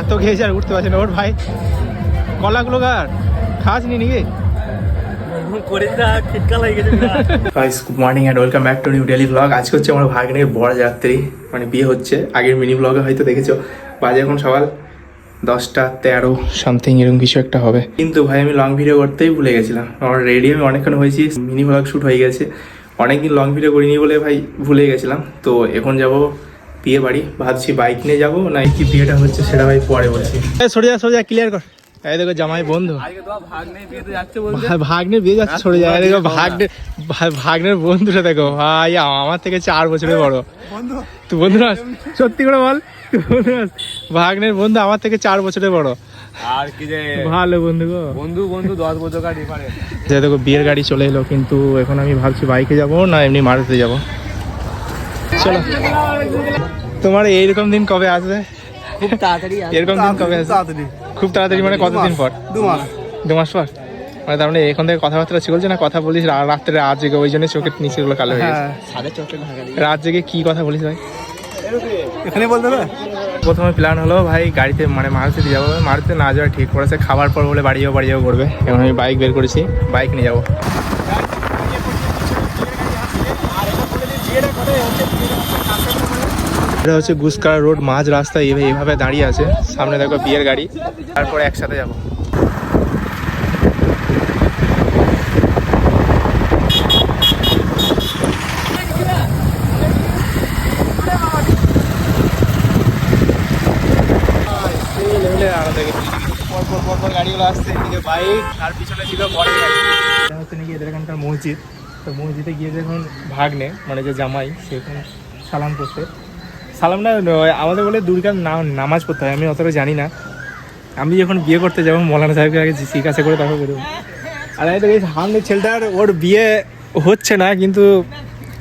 এত খেয়েছে আর উঠতে পারছে না। ওর ভাই কলাগুলো কার? খাস নি নাকি? Good morning and welcome back to new daily blog আজকে হচ্ছে আমার ভাগ্নের বড় যাত্রী মানে বিয়ে হচ্ছে। আগের মিনি ব্লগে হয়তো দেখেছ। বাজে এখন সকাল দশটা তেরো। সামথিং এরকম কিছু একটা হবে। কিন্তু ভাই আমি লং ভিডিও করতেই ভুলে গেছিলাম। আমার রেডি আমি অনেকক্ষণ হয়েছি মিনি ব্লগ শ্যুট হয়ে গেছে। অনেকদিন লং ভিডিও করিনি বলে ভাই ভুলে গেছিলাম। তো এখন যাব বিয়ে বাড়ি। ভাবছি বাইক নিয়ে যাব না কি বিয়েটা হচ্ছে সেটা ভাই পরে বলছি। সরে যা সরে যা ক্লিয়ার কর। এই দেখো জামাই বন্ধু। ভাই ভাগ্নের বিয়ে যাচ্ছে সরে যায় দেখো ভাগ্নের ভা- ভাগ্নের বন্ধুটা দেখো। ভাই আমার থেকে চার বছরের বড়। তুই বন্ধু নাস। সত্যি করে বল। ভাগ্নের বন্ধু আমার থেকে চার বছরের বড়। আর কি যে ভালো বন্ধু গো। বন্ধু বন্ধু দশ বছর কার ডিফারেন্স দেখো বিয়ের গাড়ি চলে এলো কিন্তু এখন আমি ভাবছি বাইকে যাব না এমনি মারুতিতে যাব। চলো। তোমার এইরকম দিন কবে আসবে? খুব তাড়াতাড়ি এরকম দিন কবে আসবে? খুব তাড়াতাড়ি। মানে কতদিন পর? দু মাস। দু মাস পর? মানে তার মানে এখন থেকে কথাবার্তা চলছে না কথা বলিস রাত্রে রাত জেগে ওই জন্য চোখের নিচে গুলো কালো হয়ে গেছে। ঢাকা রাত জেগে কি কথা বলিস ভাই? এখানে বলতে হবে প্রথমে প্ল্যান হলো ভাই গাড়িতে মানে মারুতিতে যাব মারুতিতে না যাওয়া ঠিক করেছে খাবার পর বলে বাড়ি যাব বাড়ি যাব করবে। এখন আমি বাইক বের করেছি বাইক নিয়ে যাব। এটা হচ্ছে গুসকারা রোড, মাঝ রাস্তা এইভাবে এইভাবে দাঁড়িয়ে আছে। সামনে দেখো বিয়ের গাড়ি। তারপর একসাথে যাব। সেই লেভেলের পর পর পর পর গাড়িগুলো আসছে, এদিকে বাইক আর পিছনে ছিল বড় গাড়ি। হচ্ছে নাকি এদের এখানকার মসজিদ। তো মসজিদে গিয়ে যখন ভাগ্নে মানে যে জামাই সেখানে সালাম করতে। সালাম না আমাদের বলে দুর্গার নাম, নামাজ পড়তে হয়, আমি অতটা জানি না। আমি যখন বিয়ে করতে যাব, মৌলানা সাহেবকে আগে জিজ্ঞাসা করে তারপর বেরোবো আর এই দেখি সামনে ছেলেটার ওর বিয়ে হচ্ছে না, কিন্তু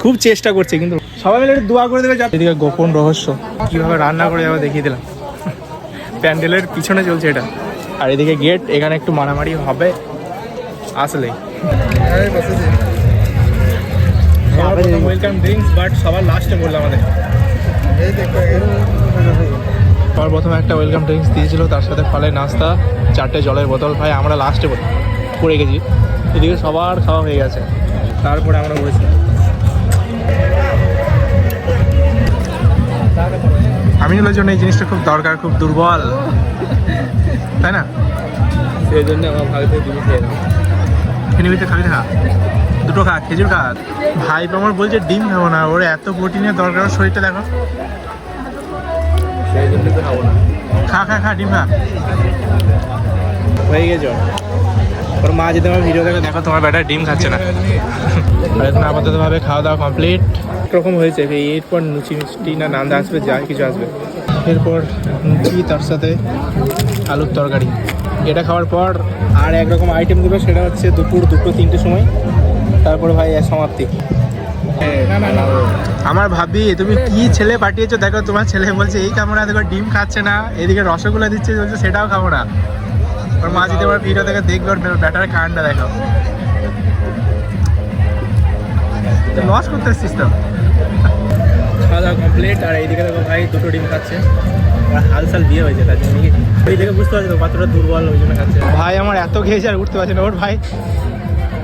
খুব চেষ্টা করছে, কিন্তু সবাই মিলে দোয়া করে দেবে এদিকে গোপন রহস্য, কীভাবে রান্না করে যাব দেখিয়ে দিলাম। প্যান্ডেলের পিছনে চলছে এটা। আর এদিকে গেট, এখানে একটু মারামারি হবে, আসলেই। ওয়েলকাম ড্রিঙ্কস বাট সবার লাস্টে বললাম আমাদের। সবার প্রথমে একটা ওয়েলকাম ড্রিঙ্কস দিয়েছিল তার সাথে ফলে নাস্তা চারটে জলের বোতল। ভাই আমরা লাস্টে পড়ে গেছি। এদিকে সবার খাওয়া হয়ে গেছে। তারপরে আমরা বলেছি। আমিনুলের জন্য এই জিনিসটা খুব দরকার খুব দুর্বল। তাই না? সেই জন্য আমার ভাগতে দিবি খেয়ে ফেনিবিতে খাবি না। দুটো খা, খেজুর খা। ভাই আমার বলছে ডিম খাব না, ওর এত প্রোটিনের দরকার শরীরটা দেখো। খা খা খা, ডিম খা। হয়ে গেছে ওর। মা যদি আমার ভিডিও দেখো দেখো তোমার ব্যাটা ডিম খাচ্ছে না। আর এখন আপাততভাবে খাওয়া দাওয়া কমপ্লিট রকম হয়েছে? এরপর লুচি, মিষ্টি না নান্দা আসবে, যা কিছু আসবে। এরপর লুচি, তার সাথে আলুর তরকারি। এটা খাওয়ার পর আর একরকম আইটেম দেবে, সেটা হচ্ছে দুপুর দুটো তিনটে সময়। তারপরে ভাই সমাপ্তি। আমার ভাবি তুমি কি ছেলে পাঠিয়েছো? দেখো তোমার ছেলে বলছে এই খাব না দেখো ডিম খাচ্ছে না। এদিকে রসগোল্লা দিচ্ছে বলছে সেটাও খাব না। ওর মা যদি আমার ভিডিও দেখে দেখবে ওর ব্যাটার কান্ডটা দেখো। লস করতে এসছিস তো? খাওয়া দাওয়া কমপ্লিট আর এইদিকে দেখো ভাই দুটো ডিম খাচ্ছে। আর হালসাল বিয়ে হয়েছে তার জন্য এই দেখে বুঝতে পারছি তো কতটা দুর্বল ওই জন্য খাচ্ছে। ভাই আমার এত খেয়েছে আর উঠতে পারছে না। ওর ভাই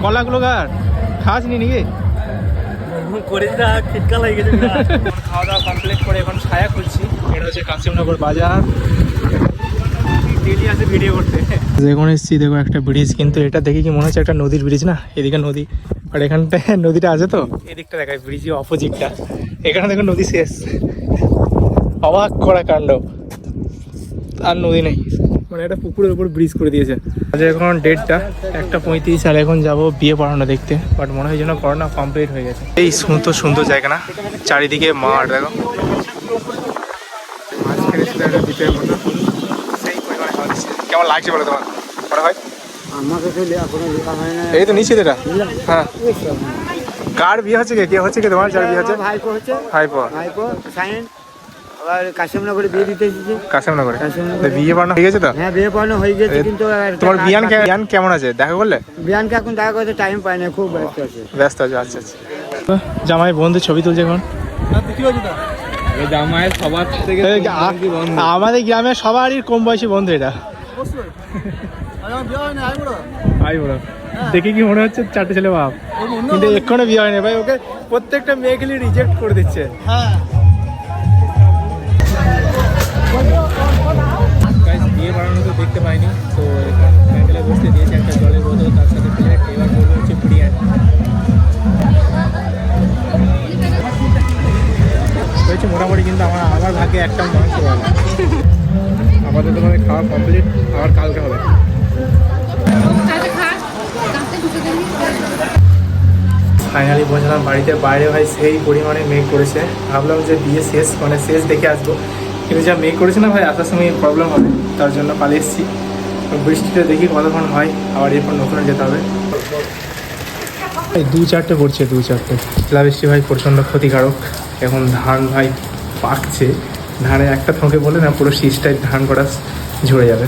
কলাগুলো কার? খাস নি নাকি? করে দিতে খিটকা লাগে গেছে খাওয়া দাওয়া কমপ্লিট করে এখন ছায়া খুলছি। এটা হচ্ছে কাশিমনগর বাজার। ডেলি আসে ভিডিও করতে। এসছি দেখো একটা ব্রিজ কিন্তু এটা দেখে কি মনে হচ্ছে একটা নদীর ব্রিজ না? এদিকে নদী। আর এখানটায় নদীটা আছে তো? এদিকটা দেখায় অপোজিটটা এখানে দেখো নদী শেষ। অবাক করা কাণ্ড। আর নদী নেই। মানে একটা পুকুরের উপর ব্রিজ করে দিয়েছে। আজ এখন ডেটটা একটা পঁয়ত্রিশ আর এখন যাব বিয়ে পড়ানো দেখতে। বাট মনে হয় যেন করোনা কমপ্লিট হয়ে গেছে। এই সুন্দর সুন্দর জায়গা না? চারিদিকে মাঠ দেখো। কেমন লাগছে বলো তোমার? মনে হয়? এই তো নিচে এটা? হ্যাঁ। কার বিয়ে হচ্ছে কে? কে হচ্ছে কে? তোমার যার বিয়ে হচ্ছে? ভাইপো হচ্ছে। ভাইপো। ভাইপো সাইন কাশিমনগরে বিয়ে দিতে এসেছি। কাশিমনগরে? কাশিমনগরে। বিয়ে পড়ানো হয়ে গেছে তো? হ্যাঁ বিয়ে পড়ানো হয়ে গেছে কিন্তু তোমার একটা বিয়ান বিয়ান কেমন আছে? দেখা করলে। বিয়ানকে এখন দেখা করতে টাইম পায় না খুব ব্যস্ত আছে। ব্যস্ত আছে আচ্ছা আচ্ছা। জামাই বন্ধু ছবি তুলছে এখন। এই জামাইয়ের সবার থেকে আমাদের গ্রামে সবারই কম বয়সী বন্ধু এটা। আই বড়। দেখে কি মনে হচ্ছে? চারটে ছেলে বাপ। কিন্তু এক্ষুনি বিয়ে হয়নি ভাই ওকে প্রত্যেকটা মেয়েগুলি রিজেক্ট করে দিচ্ছে। গাইস দেখতে পাইনি। তো এখন প্যান্ডেলে বসতে দিয়েছে একটা জলের বোতল, তার সাথে প্লেট এবার করব হচ্ছে বিরিয়ানি। হয়েছে মোটামুটি কিন্তু আমার আমার ভাগ্যে একটা মাংস হবে আপাতত মানে খাওয়া কমপ্লিট আবার কালকে হবে। ফাইনালি পৌঁছলাম বাড়িতে, বাইরে ভাই সেই পরিমাণে মেঘ করেছে। ভাবলাম যে বিয়ে শেষ মানে শেষ দেখে আসব। কিন্তু যা মেয়ে করেছে না ভাই, আসার সময় প্রবলেম হবে। তার জন্য পালিয়ে এসেছি। বৃষ্টিটা দেখি কতক্ষণ হয়, আবার এরপর নতুন যেতে হবে। দু চারটে পড়ছে, দু চারটে। শিলাবৃষ্টি ভাই প্রচণ্ড ক্ষতিকারক। এখন ধান ভাই পাকছে। ধানে একটা থোঁকে বলে না, পুরো শীষটাই ধান করা ঝরে যাবে।